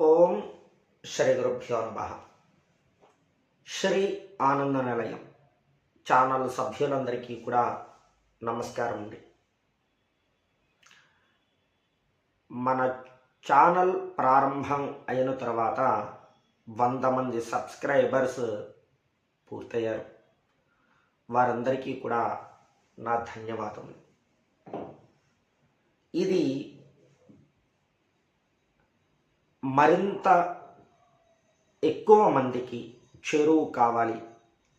ఓం శ్రీ గురుభ్యో నమ. శ్రీ ఆనంద నిలయం ఛానల్ సభ్యులందరికీ కూడా నమస్కారం అండి. మన ఛానల్ ప్రారంభం అయిన తర్వాత వంద మంది సబ్స్క్రైబర్స్ పూర్తయ్యారు. వారందరికీ కూడా నా ధన్యవాదములు. ఇది మరింత ఎక్కువ మందికి చేరువు కావాలి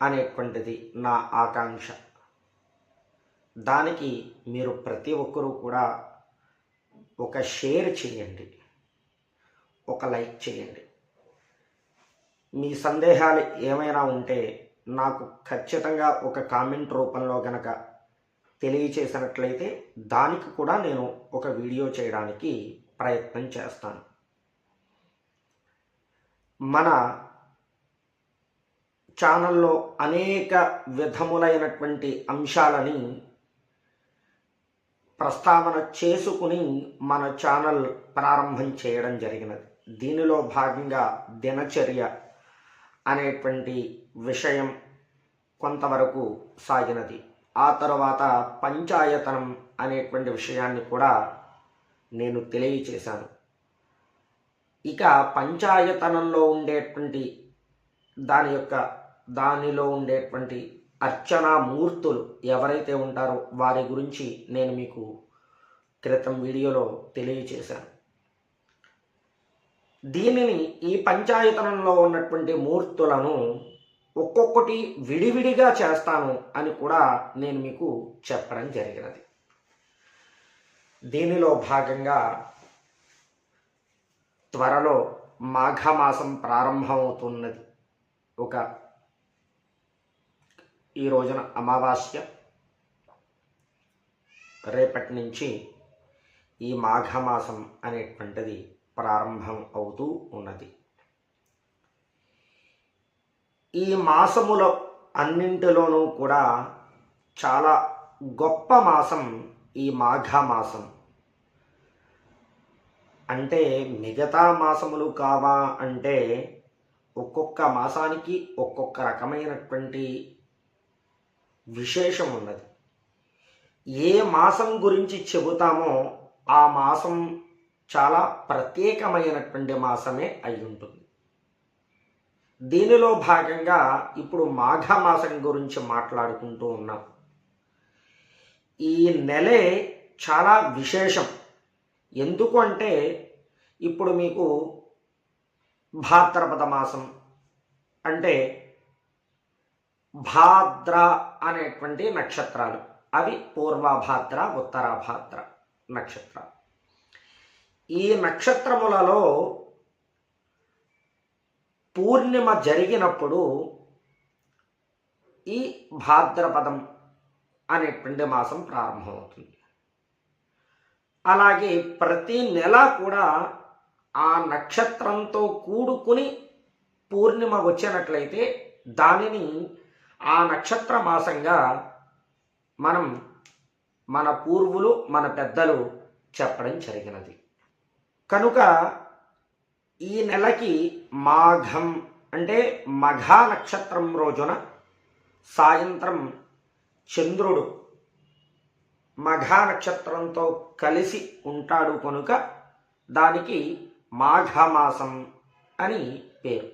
అనేటువంటిది నా ఆకాంక్ష. దానికి మీరు ప్రతి ఒక్కరూ కూడా ఒక షేర్ చేయండి. ఒక లైక్ చేయండి. మీ సందేహాలు ఏమైనా ఉంటే నాకు ఖచ్చితంగా ఒక కామెంట్ రూపంలో గనక తెలియచేసినట్లయితే దానికి కూడా నేను ఒక వీడియో చేయడానికి ప్రయత్నం చేస్తాను. మన ఛానల్లో అనేక విధములైనటువంటి అంశాలని ప్రస్తావన చేసుకుని మన ఛానల్ ప్రారంభం చేయడం జరిగినది. దీనిలో భాగంగా దినచర్య అనేటువంటి విషయం కొంతవరకు సాగినది. ఆ తర్వాత పంచాయతనం అనేటువంటి విషయాన్ని కూడా నేను తెలియచేశాను. ఇక పంచాయతనంలో ఉండేటువంటి దాని యొక్క దానిలో ఉండేటువంటి అర్చనా మూర్తులు ఎవరైతే ఉంటారో వారి గురించి నేను మీకు క్రితం వీడియోలో తెలియచేశాను. దీనిని ఈ పంచాయతనంలో ఉన్నటువంటి మూర్తులను ఒక్కొక్కటి విడివిడిగా చేస్తాను అని కూడా నేను మీకు చెప్పడం జరిగినది. దీనిలో భాగంగా త్వరలో మాఘమాసం ప్రారంభమవుతున్నది. ఒక ఈ రోజున అమావాస్య. రేపటి నుంచి ఈ మాఘమాసం అనేటువంటిది ప్రారంభం అవుతూ ఉన్నది. ఈ మాసములో అన్నింటిలోనూ కూడా చాలా గొప్ప మాసం ఈ మాఘమాసం. అంటే మిగతా మాసములు కావా అంటే ఒక్కొక్క మాసానికి ఒక్కొక్క రకమైనటువంటి విశేషం ఉన్నది. ఏ మాసం గురించి చెబుతామో ఆ మాసం చాలా ప్రత్యేకమైనటువంటి మాసమే అయి ఉంటుంది. దీనిలో భాగంగా ఇప్పుడు మాఘ మాసం గురించి మాట్లాడుకుంటూ ఉన్నాం. ఈ నెలే చాలా విశేషం. ఎందుకు అంటే ఇప్పుడు మీకు భాద్రపద మాసం అంటే భాద్ర అనేటువంటి నక్షత్రాలు. అవి పూర్వభాద్ర ఉత్తరాభాద్ర నక్షత్రాలు. ఈ నక్షత్రములలో పూర్ణిమ జరిగినప్పుడు ఈ భాద్రపదం అనేటువంటి మాసం ప్రారంభమవుతుంది. అలాగే ప్రతి నెల కూడా ఆ నక్షత్రంతో కూడుకుని పూర్ణిమ వచ్చినట్లయితే దానిని ఆ నక్షత్ర మాసంగా మనం మన పూర్వులు మన పెద్దలు చెప్పడం జరిగినది. కనుక ఈ నెలకి మాఘం అంటే మఘా నక్షత్రం రోజున సాయంత్రం చంద్రుడు మఘా నక్షత్రంతో కలిసి ఉంటాడు కనుక దానికి మాఘమాసం అని పేరు.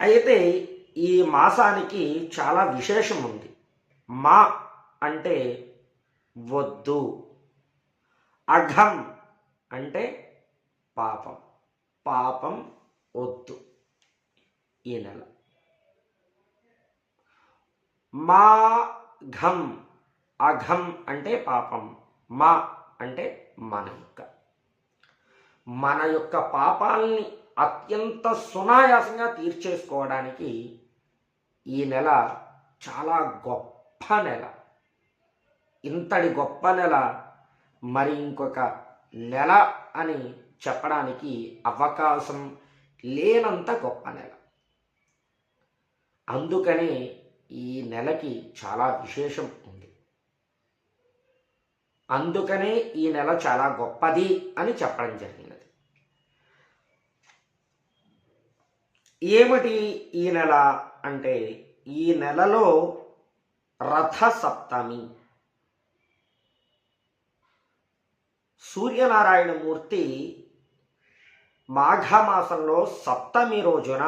అయితే ఈ మాసానికి చాలా విశేషం ఉంది. మా అంటే వద్దు. అఘం అంటే పాపం. పాపం వద్దు ఈ నెల. మా ఘం అఘం అంటే పాపం మా అంటే మన యొక్క మన యొక్క పాపాలని అత్యంత సునాయాసంగా తీర్చేసుకోవడానికి ఈ నెల చాలా గొప్ప నెల. ఇంతటి గొప్ప నెల మరి ఇంకొక నెల అని చెప్పడానికి అవకాశం లేనంత గొప్ప నెల. అందుకనే ఈ నెలకి చాలా విశేషం ఉంది. అందుకనే ఈ నెల చాలా గొప్పది అని చెప్పడం జరిగినది. ఏమిటి ఈ నెల అంటే ఈ నెలలో రథ సప్తమి సూర్యనారాయణమూర్తి మాఘమాసంలో సప్తమి రోజున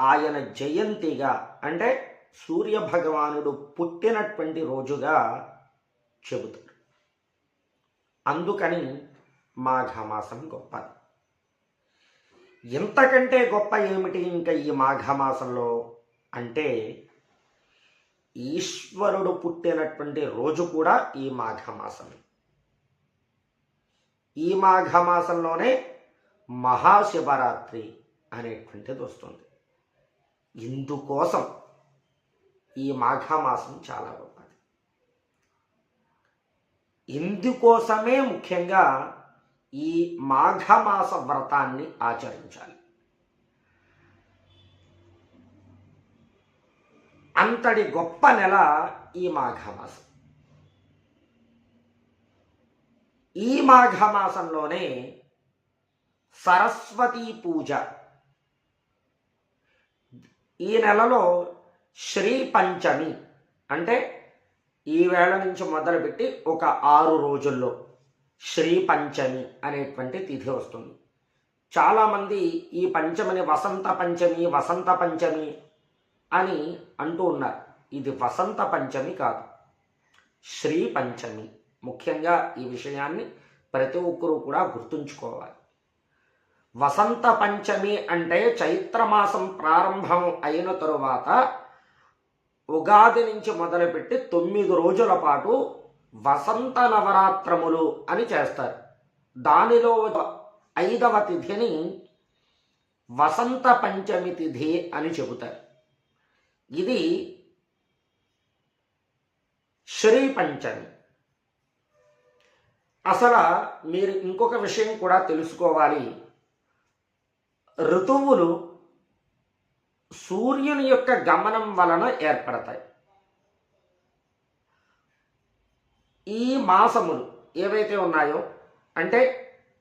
ఆయన జయంతిగా అంటే సూర్య భగవానుడు పుట్టినటువంటి రోజుగా చెబుతారు. అందుకని మాఘమాసం గొప్పది. ఇంతకంటే గొప్ప ఏమిటి ఇంకా ఈ మాఘమాసంలో అంటే ఈశ్వరుడు పుట్టినటువంటి రోజు కూడా ఈ మాఘమాసమే ఈ మాఘమాసంలోనే మహాశివరాత్రి అనేటువంటిది వస్తుంది. ఇందుకోసం ఈ మాఘమాసం చాలా గొప్ప ఇందుకోసమే ముఖ్యంగా ఈ మాఘమాస వ్రతాన్ని ఆచరించాలి. అంతటి గొప్ప నెల ఈ మాఘమాసం. ఈ మాఘమాసంలోనే సరస్వతీ పూజ. ఈ నెలలో శ్రీ పంచమి అంటే ఈ వేళ నుంచి మొదలుపెట్టి ఒక ఆరు రోజుల్లో శ్రీ పంచమి అనేటువంటి తిథి వస్తుంది. చాలామంది ఈ పంచమిని వసంత పంచమి వసంత పంచమి అని అంటూ ఉన్నారు. ఇది వసంత పంచమి కాదు శ్రీ పంచమి. ముఖ్యంగా ఈ విషయాన్ని ప్రతి ఒక్కరూ కూడా గుర్తుంచుకోవాలి. వసంత పంచమి అంటే చైత్రమాసం ప్రారంభం అయిన తరువాత ఉగాది నుంచి మొదలుపెట్టి తొమ్మిది రోజుల పాటు వసంత నవరాత్రములు అని చేస్తారు. దానిలో ఐదవ తిథిని వసంత పంచమి తిథి అని చెబుతారు. ఇది శ్రీ పంచమి. అసలు మీరు ఇంకొక విషయం కూడా తెలుసుకోవాలి. ఋతువులు సూర్యుని యొక్క గమనం వలన ఏర్పడతాయి. ఈ మాసములు ఏవైతే ఉన్నాయో అంటే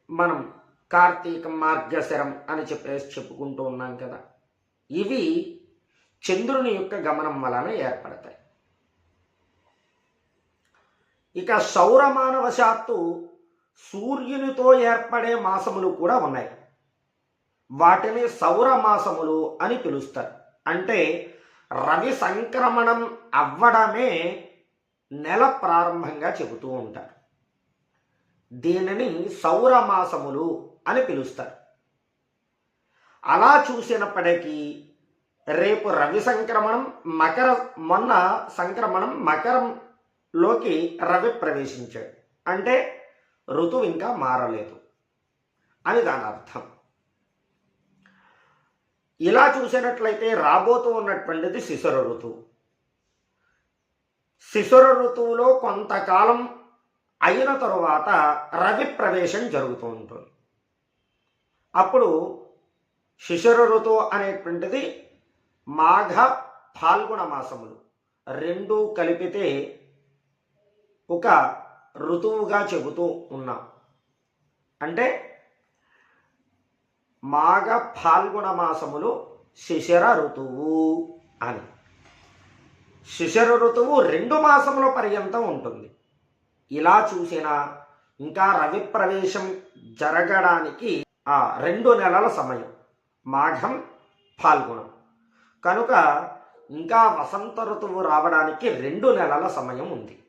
మనం కార్తీక మార్గశరం అని చెప్పేసి చెప్పుకుంటూ ఉన్నాం కదా ఇవి చంద్రుని యొక్క గమనం వలన ఏర్పడతాయి. ఇక సౌరమానవశాత్తు సూర్యునితో ఏర్పడే మాసములు కూడా ఉన్నాయి. వాటిని సౌర మాసములు అని పిలుస్తారు. అంటే రవి సంక్రమణం అవ్వడమే నెల ప్రారంభంగా చెబుతూ ఉంటారు. దీనిని సౌరమాసములు అని పిలుస్తారు. అలా చూసినప్పటికీ రేపు రవి సంక్రమణం మకర మొన్న సంక్రమణం మకరంలోకి రవి ప్రవేశించాడు. అంటే ఋతువు ఇంకా మారలేదు అని దాని అర్థం. ఇలా చూసినట్లయితే రాబోతూ ఉన్నటువంటిది శిశుర ఋతువు. శిశుర ఋతువులో కొంతకాలం అయిన తరువాత రవి ప్రవేశం జరుగుతూ ఉంటుంది. అప్పుడు శిశుర ఋతువు అనేటువంటిది మాఘ ఫాల్గుణ మాసములు రెండు కలిపితే ఒక ఋతువుగా చెబుతూ ఉన్నాం. అంటే మాఘ ఫాల్గుణ మాసములు శిశిర ఋతువు అని. శిశిర ఋతువు రెండు మాసముల పర్యంతం ఉంటుంది. ఇలా చూసినా ఇంకా రవి ప్రవేశం జరగడానికి ఆ రెండు నెలల సమయం మాఘం ఫాల్గుణం. కనుక ఇంకా వసంత ఋతువు రావడానికి రెండు నెలల సమయం ఉంది.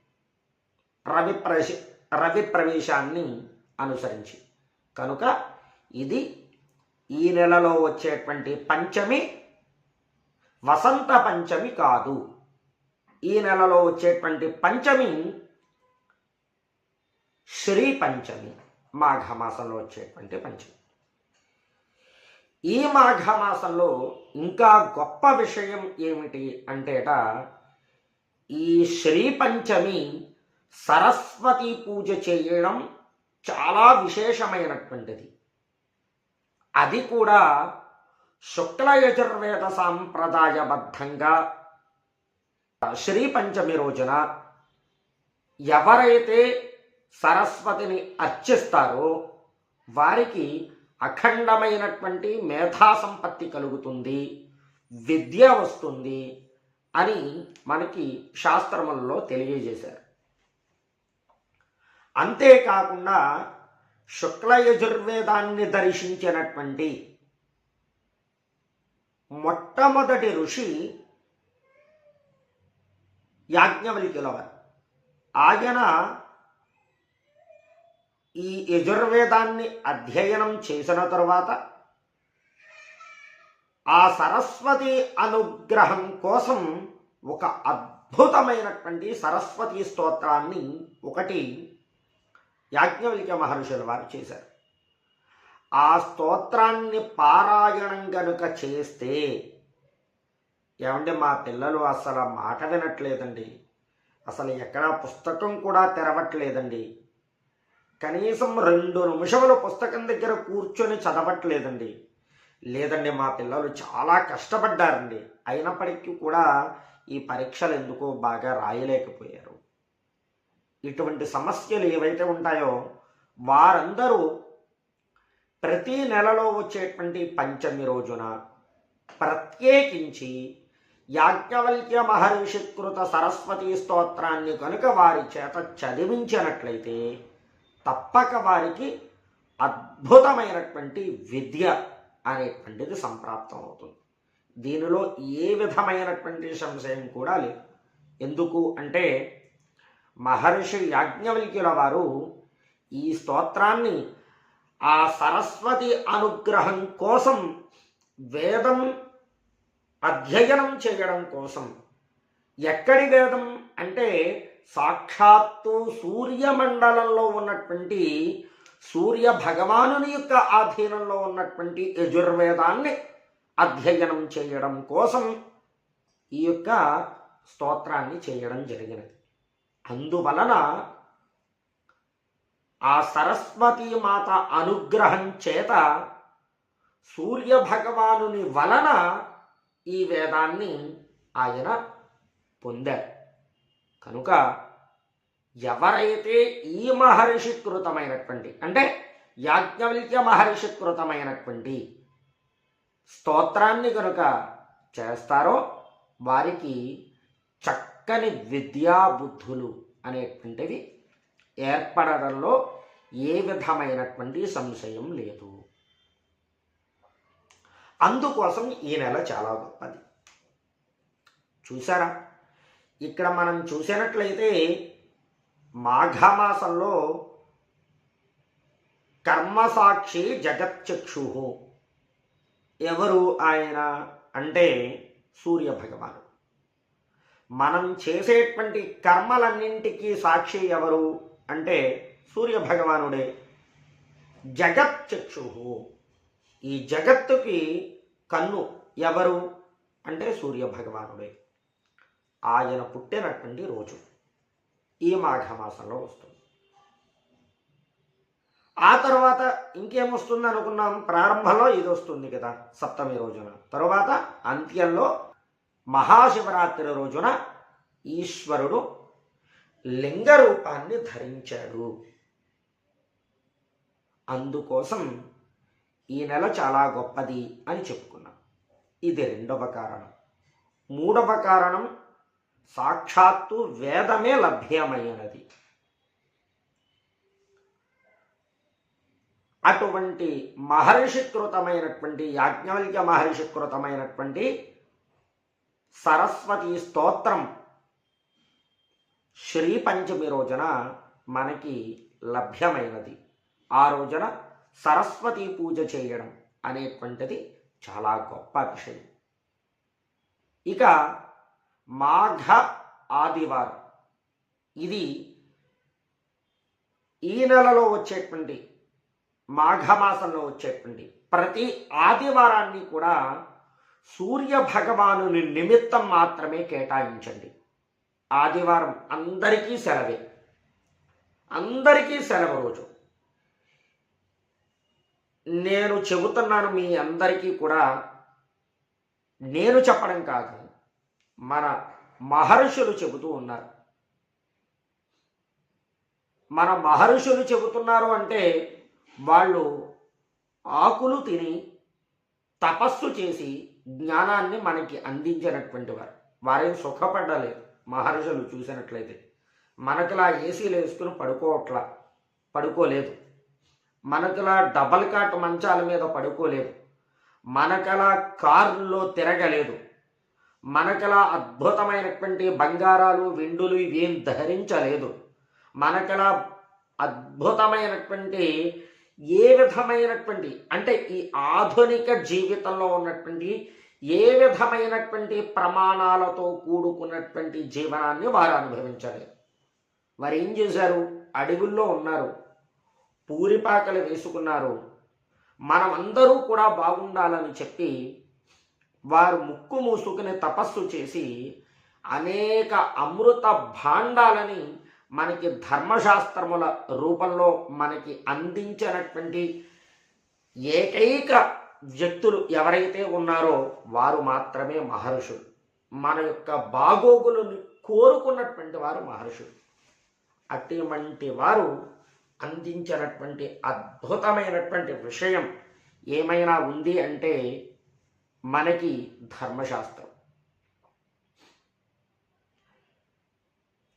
రవి ప్రవేశ రవి ప్రవేశాన్ని అనుసరించి. కనుక ఇది ఈ నెలలో వచ్చేటువంటి పంచమి వసంత పంచమి కాదు. ఈ నెలలో వచ్చేటువంటి పంచమి శ్రీ పంచమి మాఘమాసంలో వచ్చేటువంటి పంచమి. ఈ మాఘమాసంలో ఇంకా గొప్ప విషయం ఏమిటి అంటేట ఈ శ్రీ పంచమి సరస్వతి పూజ చేయడం చాలా విశేషమైనటువంటిది. అది కూడా శుక్ల యజుర్వేద సాంప్రదాయబద్ధంగా. శ్రీ పంచమి రోజున ఎవరైతే సరస్వతిని అర్చిస్తారో వారికి అఖండమైనటువంటి మేధా సంపత్తి కలుగుతుంది విద్య వస్తుంది అని మనకి శాస్త్రములలో తెలియజేశారు. అంతేకాకుండా శుక్ల యజుర్వేదాన్ని దర్శించినటువంటి మొట్టమొదటి ఋషి యాజ్ఞవల్క్యుల ఆయన ఈ యజుర్వేదాన్ని అధ్యయనం చేసిన తరువాత ఆ సరస్వతి అనుగ్రహం కోసం ఒక అద్భుతమైనటువంటి సరస్వతి స్తోత్రాన్ని ఒకటి యాజ్ఞవల్క్య మహర్షుల వారు చేశారు. ఆ స్తోత్రాన్ని పారాయణం గనుక చేస్తే ఏమంటే మా పిల్లలు అసలు మాట వినట్లేదండి. అసలు ఎక్కడా పుస్తకం కూడా తెరవట్లేదండి. కనీసం రెండు నిమిషములు పుస్తకం దగ్గర కూర్చొని చదవట్లేదండి. లేదండి మా పిల్లలు చాలా కష్టపడ్డారండి. అయినప్పటికీ కూడా ఈ పరీక్షలు ఎందుకో బాగా రాయలేకపోయారు. ఇటువంటి సమస్యలు ఏవైతే ఉంటాయో వారందరూ ప్రతి నెలలో వచ్చేటువంటి పంచమి రోజున ప్రత్యేకించి యాజ్ఞవల్క్య మహర్షికృత సరస్వతి స్తోత్రాన్ని కనుక వారి చేత చదివించినట్లయితే తప్పక వారికి అద్భుతమైనటువంటి విద్య అనేటువంటిది సంప్రాప్తం అవుతుంది దీనిలో ఏ విధమైనటువంటి సంశయం కూడా లేదు. ఎందుకు అంటే మహర్షి యాజ్ఞవల్క్యుల వారు ఈ స్తోత్రాన్ని ఆ సరస్వతి అనుగ్రహం కోసం వేదం అధ్యయనం చేయడం కోసం. ఎక్కడి వేదం అంటే సాక్షాత్తు సూర్యమండలంలో ఉన్నటువంటి సూర్య భగవానుని యొక్క ఆధీనంలో ఉన్నటువంటి యజుర్వేదాన్ని అధ్యయనం చేయడం కోసం ఈ యొక్క స్తోత్రాన్ని చేయడం జరిగినది. అందువలన ఆ సరస్వతీ మాత అనుగ్రహం చేత సూర్య భగవానుని వలన ఈ వేదాన్ని ఆయన పొందారు. కనుక ఎవరైతే ఈ మహర్షి కృతమైనటువంటి అంటే యాజ్ఞవల్క్య మహర్షి కృతమైనటువంటి స్తోత్రాన్ని కనుక చేస్తారో వారికి చక్కని విద్యాబుద్ధులు అనేటువంటివి ఏర్పడడంలో ఏ విధమైనటువంటి సంశయం లేదు. అందుకోసం ఈ నెల చాలా గొప్పది. చూసారా ఇక్కడ మనం చూసినట్లయితే మాఘమాసంలో కర్మసాక్షి జగచ్చక్షు. ఎవరు ఆయన? అంటే సూర్య భగవానుడు మనం చేసేటువంటి కర్మలన్నింటికీ సాక్షి ఎవరు? అంటే సూర్య భగవానుడే జగచ్చక్షు ఈ జగత్తుకి కన్ను ఎవరు? అంటే సూర్య భగవానుడే ఆయన పుట్టినటువంటి రోజు. ఈ మాఘమాసంలో వస్తుంది. ఆ తర్వాత ఇంకేమొస్తుంది అనుకున్నాం ప్రారంభంలో ఇది వస్తుంది కదా సప్తమి రోజున. తర్వాత అంత్యంలో మహాశివరాత్రి రోజున ఈశ్వరుడు లింగ రూపాన్ని ధరించాడు. అందుకోసం ఈ నెల చాలా గొప్పది అని చెప్పుకున్నాం. ఇది రెండవ కారణం. మూడవ కారణం సాక్షాత్తు వేదమే లభ్యమైనది. అటువంటి మహర్షికృతమైనటువంటి యాజ్ఞవల్క్య మహర్షికృతమైనటువంటి సరస్వతి స్తోత్రం. శ్రీ పంచమి రోజున మనకి లభ్యమైనది. ఆ రోజున సరస్వతి పూజ చేయడం అనేటువంటిది చాలా గొప్ప విషయం. ఇక మాఘ ఆదివారం. ఇది ఈ నెలలో వచ్చేటువంటి మాఘమాసంలో వచ్చేటువంటి ప్రతి ఆదివారాన్ని కూడా సూర్య భగవానుని నిమిత్తం మాత్రమే కేటాయించండి. ఆదివారం అందరికీ సెలవే. అందరికీ సెలవు రోజు. నేను చెబుతున్నాను మీ అందరికీ కూడా నేను చెప్పడం కాదు మన మహర్షులు చెబుతూ ఉన్నారు. మన మహర్షులు చెబుతున్నారు అంటే వాళ్ళు ఆకులు తిని తపస్సు చేసి జ్ఞానాన్ని మనకి అందించినటువంటి వారు. వారేం సుఖపడలేదు. మహర్షులు చూసినట్లయితే. మనకిలా ఏసీలు వేసుకుని పడుకోవట్లా పడుకోలేదు. మనకిలా డబల్ కాట్ మంచాల మీద పడుకోలేదు. మనకలా కారులో తిరగలేదు. మనకలా అద్భుతమైనటువంటి బంగారాలు వెండులు ఇవేం ధరించలేదు. మనకలా అద్భుతమైనటువంటి ఏ విధమైనటువంటి అంటే ఈ ఆధునిక జీవితంలో ఉన్నటువంటి ఏ విధమైనటువంటి ప్రమాణాలతో కూడుకున్నటువంటి జీవనాన్ని వారు అనుభవించలేదు. వారు ఏం చేశారు? అడవుల్లో ఉన్నారు. పూరిపాకలు వేసుకున్నారు. మనమందరూ కూడా బాగుండాలని చెప్పి వారు ముక్కు మూసుకుని తపస్సు చేసి అనేక అమృత భాండాలని మనకి ధర్మశాస్త్రముల రూపంలో మనకి అందించినటువంటి ఏకైక వ్యక్తులు ఎవరైతే ఉన్నారో వారు మాత్రమే మహర్షులు. మన యొక్క బాగోగులను కోరుకున్నటువంటి వారు మహర్షులు. అటువంటి వారు అందించినటువంటి అద్భుతమైనటువంటి విషయం ఏమైనా ఉంది అంటే మనకి ధర్మశాస్త్రం.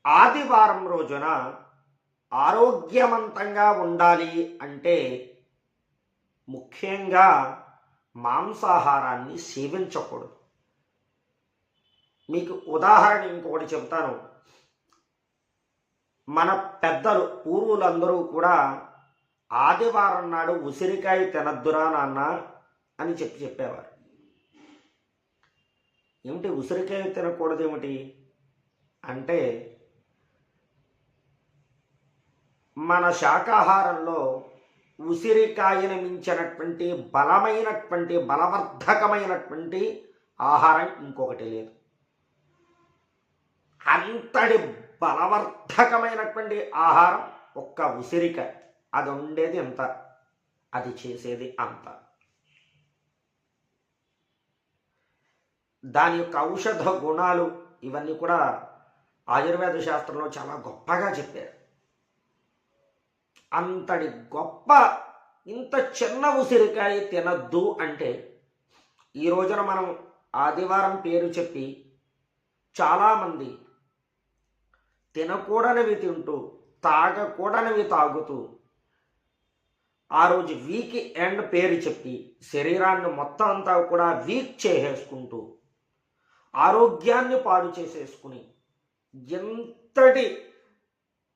ఆదివారం రోజున ఆరోగ్యవంతంగా ఉండాలి అంటే ముఖ్యంగా మాంసాహారాన్ని సేవించకూడదు. మీకు ఉదాహరణ ఇంకొకటి చెప్తాను. మన పెద్దలు పూర్వులందరూ కూడా ఆదివారం నాడు ఉసిరికాయ తినద్దురా నాన్న అని చెప్పి చెప్పేవారు. ఏమిటి ఉసిరికాయ తినకూడదు ఏమిటి అంటే మన శాకాహారంలో ఉసిరికాయను మించినటువంటి బలమైనటువంటి బలవర్ధకమైనటువంటి ఆహారం ఇంకొకటి లేదు. అంతటి బలవర్ధకమైనటువంటి ఆహారం ఒక్క ఉసిరికాయ. అది ఉండేది ఎంత? అది చేసేది అంత. దాని యొక్క ఔషధ గుణాలు ఇవన్నీ కూడా ఆయుర్వేద శాస్త్రంలో చాలా గొప్పగా చెప్పారు. అంతటి గొప్ప ఇంత చిన్న ఉసిరికాయ తినద్దు అంటే ఈ రోజున మనం ఆదివారం పేరు చెప్పి చాలామంది తినకూడనివి తింటూ తాగకూడనివి తాగుతూ ఆ రోజు వీక్ ఎండ్ పేరు చెప్పి శరీరాన్ని మొత్తం అంతా కూడా వీక్ చేసేసుకుంటూ ఆరోగ్యాన్ని పాడు చేసేసుకుని ఎంతటి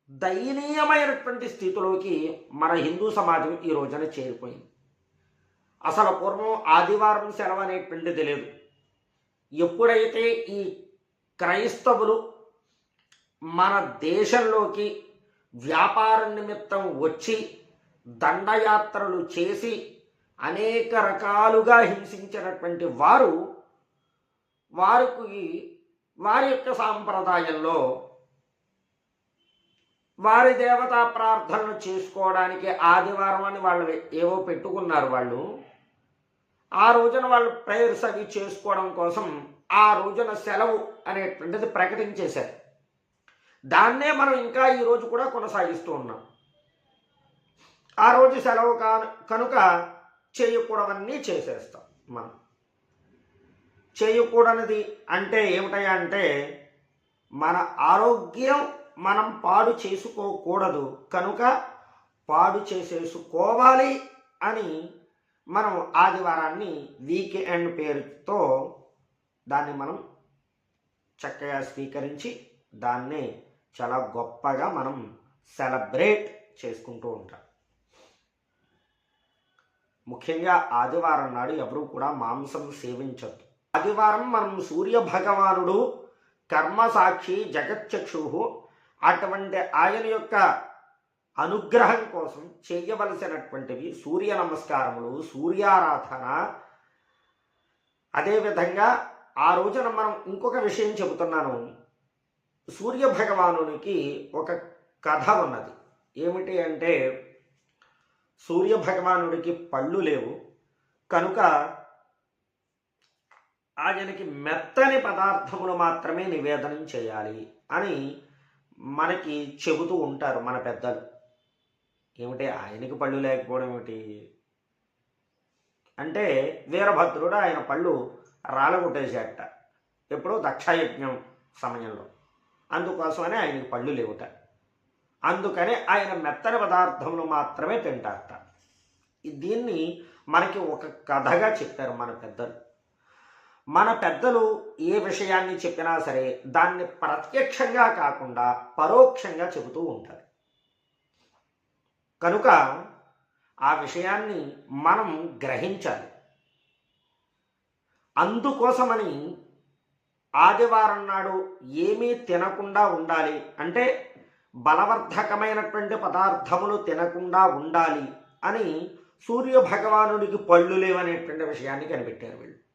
దయనీయమైనటువంటి స్థితిలోకి మన హిందూ సమాజం ఈ రోజున చేరిపోయింది. అసలు పూర్వం ఆదివారం సెలవు అనేటువంటి తెలియదు. ఎప్పుడైతే ఈ క్రైస్తవులు మన దేశంలోకి వ్యాపార నిమిత్తం వచ్చి దండయాత్రలు చేసి అనేక రకాలుగా హింసించినటువంటి వారు వారికి వారి యొక్క సాంప్రదాయంలో వారి దేవతా ప్రార్థనలు చేసుకోవడానికి ఆదివారం అని వాళ్ళు ఏవో పెట్టుకున్నారు వాళ్ళు. ఆ రోజున వాళ్ళు ప్రేయర్స్ అవి చేసుకోవడం కోసం ఆ రోజున సెలవు అనేటువంటిది ప్రకటించేశారు. దాన్నే మనం ఇంకా ఈరోజు కూడా కొనసాగిస్తూ ఉన్నాం. ఆ రోజు సెలవు కా కనుక చేయకూడవన్నీ చేసేస్తాం మనం. చేయకూడనిది అంటే ఏమిటయ్యా అంటే మన ఆరోగ్యం మనం పాడు చేసుకోకూడదు. కనుక పాడు చేసేసుకోవాలి అని మనం ఆదివారాన్ని వీకెండ్ పేరుతో దాన్ని మనం చక్కగా స్వీకరించి దాన్ని చాలా గొప్పగా మనం సెలబ్రేట్ చేసుకుంటూ ఉంటాం. ముఖ్యంగా ఆదివారం నాడు ఎవరు కూడా మాంసం సేవించద్దు. ఆదివారం మనం సూర్య భగవానుడు కర్మసాక్షి జగచ్చక్షు అటువంటి ఆయన యొక్క అనుగ్రహం కోసం చేయవలసినటువంటివి సూర్య నమస్కారములు సూర్యారాధన. అదేవిధంగా ఆ రోజున మనం ఇంకొక విషయం చెబుతున్నాను. సూర్య భగవానునికి ఒక కథ ఉన్నది. ఏమిటి అంటే సూర్య భగవానుడికి పళ్ళు లేవు. కనుక ఆయనకి మెత్తని పదార్థములు మాత్రమే నివేదనం చేయాలి అని మనకి చెబుతూ ఉంటారు మన పెద్దలు. ఏమిటి? ఆయనకి పళ్ళు లేకపోవడం ఏమిటి? అంటే వీరభద్రుడు ఆయన పళ్ళు రాలగొట్టేసేట ఎప్పుడో దక్షయజ్ఞం సమయంలో. అందుకోసమనే ఆయనకి పళ్ళు లేవుట. అందుకని ఆయన మెత్తని పదార్థములు మాత్రమే తింటారట. దీన్ని మనకి ఒక కథగా చెప్పారు మన పెద్దలు. మన పెద్దలు ఏ విషయాన్ని చెప్పినా సరే దాన్ని ప్రత్యక్షంగా కాకుండా పరోక్షంగా చెబుతూ ఉంటారు కనుక ఆ విషయాన్ని మనం గ్రహించాలి. అందుకోసమని ఆదివారం నాడు ఏమీ తినకుండా ఉండాలి అంటే బలవర్ధకమైనటువంటి పదార్థములు తినకుండా ఉండాలి అని సూర్య భగవానుడికి పళ్ళు లేవనేటువంటి విషయాన్ని కనిపెట్టారు వీళ్ళు.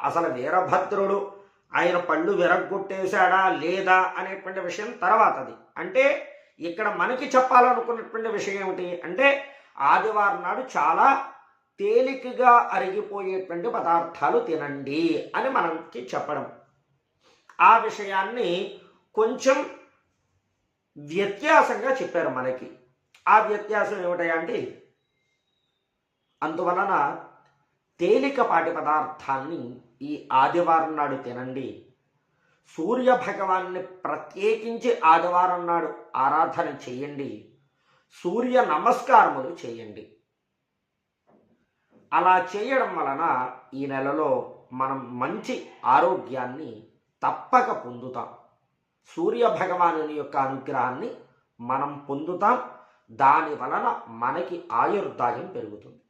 అసలు వీరభద్రుడు ఆయన పళ్ళు విరగ్గొట్టేశాడా లేదా అనేటువంటి విషయం తర్వాతది. అంటే ఇక్కడ మనకి చెప్పాలనుకున్నటువంటి విషయం ఏమిటి అంటే ఆదివారం నాడు చాలా తేలికగా అరిగిపోయేటువంటి పదార్థాలు తినండి అని మనకి చెప్పడం. ఆ విషయాన్ని కొంచెం వ్యత్యాసంగా చెప్పారు మనకి. ఆ వ్యత్యాసం ఏమిటంటే అందువలన తేలికపాటి పదార్థాన్ని ఈ ఆదివారం నాడు తినండి. సూర్య భగవాన్ని ప్రత్యేకించి ఆదివారం నాడు ఆరాధన చేయండి. సూర్య నమస్కారములు చేయండి. అలా చేయడం వలన ఈ నెలలో మనం మంచి ఆరోగ్యాన్ని తప్పక పొందుతాం. సూర్య భగవానుని యొక్క అనుగ్రహాన్ని మనం పొందుతాం. దాని వలన మనకి ఆయుర్దాయం పెరుగుతుంది.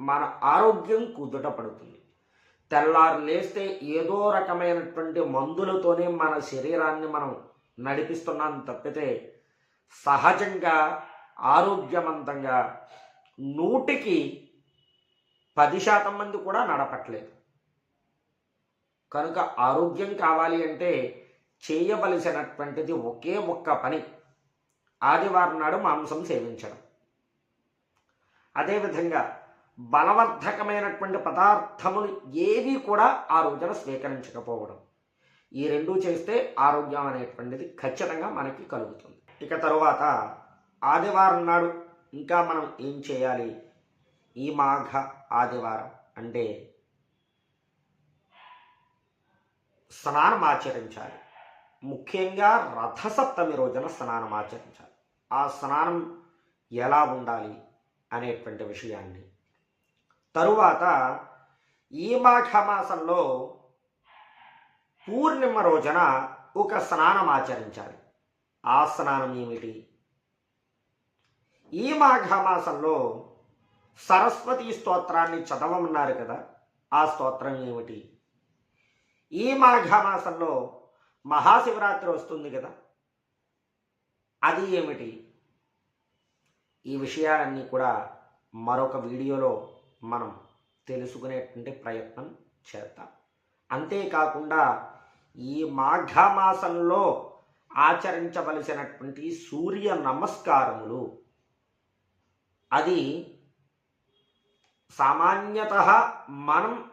మన ఆరోగ్యం కుదుట పడుతుంది తెల్లారు లేస్తే ఏదో రకమైనటువంటి మందులతోనే మన శరీరాన్ని మనం నడిపిస్తున్నాం తప్పితే సహజంగా ఆరోగ్యవంతంగా నూటికి పది శాతం మంది కూడా నడపట్లేదు. కనుక ఆరోగ్యం కావాలి అంటే చేయవలసినటువంటిది ఒకే ఒక్క పని. ఆదివారం నాడు మాంసం సేవించడం. అదేవిధంగా బలవర్ధకమైనటువంటి పదార్థములు ఏవి కూడా ఆ రోజున స్వీకరించకపోవడం. ఈ రెండూ చేస్తే ఆరోగ్యం అనేటువంటిది ఖచ్చితంగా మనకి కలుగుతుంది. ఇక తరువాత ఆదివారం నాడు ఇంకా మనం ఏం చేయాలి? ఈ మాఘ ఆదివారం అంటే స్నానం ఆచరించాలి ముఖ్యంగా రథసప్తమి రోజున స్నానం ఆచరించాలి ఆ స్నానం ఎలా ఉండాలి అనేటువంటి విషయాన్ని తరువాత ఈ మాఘమాసంలో పూర్ణిమ రోజున ఒక స్నానం ఆచరించాలి. ఆ స్నానం ఏమిటి? ఈ మాఘమాసంలో సరస్వతి స్తోత్రాన్ని చదవమన్నారు కదా ఆ స్తోత్రం ఏమిటి? ఈ మాఘమాసంలో మహాశివరాత్రి వస్తుంది కదా అది ఏమిటి? ఈ విషయాలన్నీ కూడా మరొక వీడియోలో మనం తెలుసుకునేటువంటి ప్రయత్నం చేద్దాం. అంతేకాకుండా ఈ మాఘమాసంలో ఆచరించవలసినటువంటి సూర్య నమస్కారములు అది సామాన్యత మనం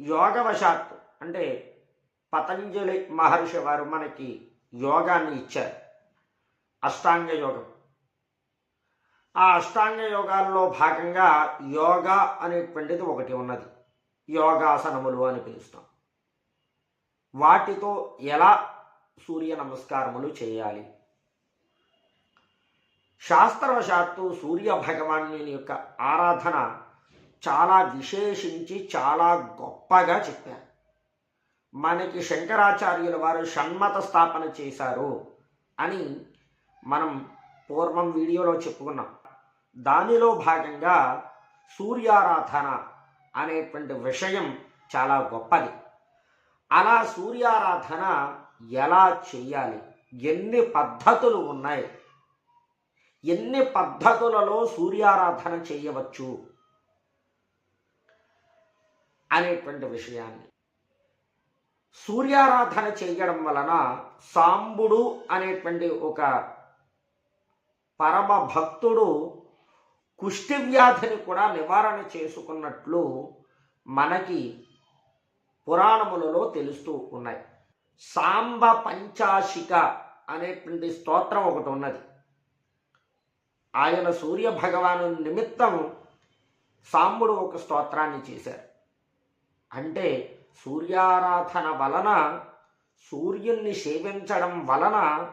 యోగవశాత్తు అంటే పతంజలి మహర్షి వారు మనకి యోగాన్ని ఇచ్చారు. అష్టాంగ యోగం. ఆ అష్టాంగ యోగాల్లో భాగంగా యోగా అనేటువంటిది ఒకటి ఉన్నది. యోగాసనములు అని పిలుస్తాం. వాటితో ఎలా సూర్య నమస్కారములు చేయాలి? శాస్త్రవశాత్తు సూర్య భగవాను యొక్క ఆరాధన చాలా విశేషించి చాలా గొప్పగా చెప్పారు. మనకి శంకరాచార్యుల వారు షణ్మత స్థాపన చేశారు అని మనం పూర్వం వీడియోలో చెప్పుకున్నాం. దానిలో భాగంగా సూర్యారాధన అనేటువంటి విషయం చాలా గొప్పది. అలా సూర్యారాధన ఎలా చేయాలి ఎన్ని పద్ధతులు ఉన్నాయి? ఎన్ని పద్ధతులలో సూర్యారాధన చేయవచ్చు అనేటువంటి విషయాన్ని. సూర్యారాధన చేయడం వలన సాంబుడు అనేటువంటి ఒక పరమ భక్తుడు కుష్టి వ్యాధిని కూడా నివారణ చేసుకున్నట్లు మనకి పురాణములలో తెలుస్తూ ఉన్నాయి. సాంబ పంచాశిక అనేటువంటి స్తోత్రం ఒకటి ఉన్నది. ఆయన సూర్య భగవాను నిమిత్తం సాంబుడు ఒక స్తోత్రాన్ని చేశారు. అంటే సూర్యారాధన వలన సూర్యుణ్ణి సేవించడం వలన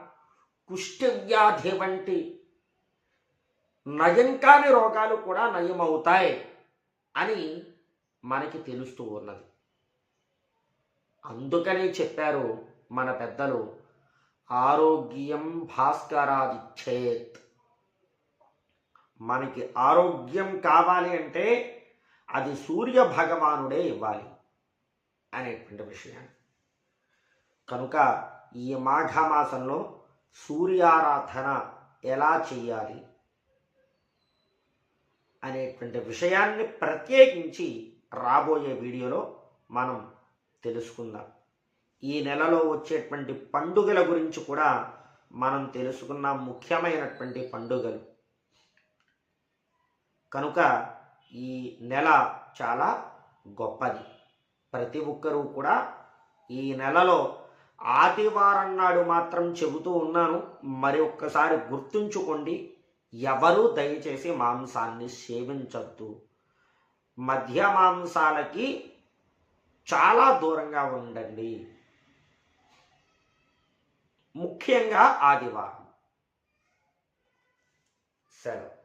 కుష్ఠవ్యాధి వంటి నయం కాని రోగాలు కూడా నయమవుతాయి అని మనకి తెలుస్తూ ఉన్నది. అందుకనే చెప్పారు మన పెద్దలు ఆరోగ్యం భాస్కరాదిచ్చేత్ మనకి ఆరోగ్యం కావాలి అంటే అది సూర్య భగవానుడే ఇవ్వాలి అనేటువంటి విషయాన్ని. కనుక ఈ మాఘమాసంలో సూర్యారాధన ఎలా చేయాలి? అనేటువంటి విషయాన్ని ప్రత్యేకించి రాబోయే వీడియోలో మనం తెలుసుకుందాం. ఈ నెలలో వచ్చేటువంటి పండుగల గురించి కూడా మనం తెలుసుకున్న. ముఖ్యమైనటువంటి పండుగలు. కనుక ఈ నెల చాలా గొప్పది. ప్రతి ఒక్కరూ కూడా ఈ నెలలో ఆదివారం నాడు మాత్రం చెబుతూ ఉన్నాను. మరి ఒక్కసారి గుర్తుంచుకోండి. ఎవరు దయచేసి మాంసాన్ని సేవించద్దు. మధ్య మాంసాలకి చాలా దూరంగా ఉండండి. ముఖ్యంగా ఆదివారం. సెలవు.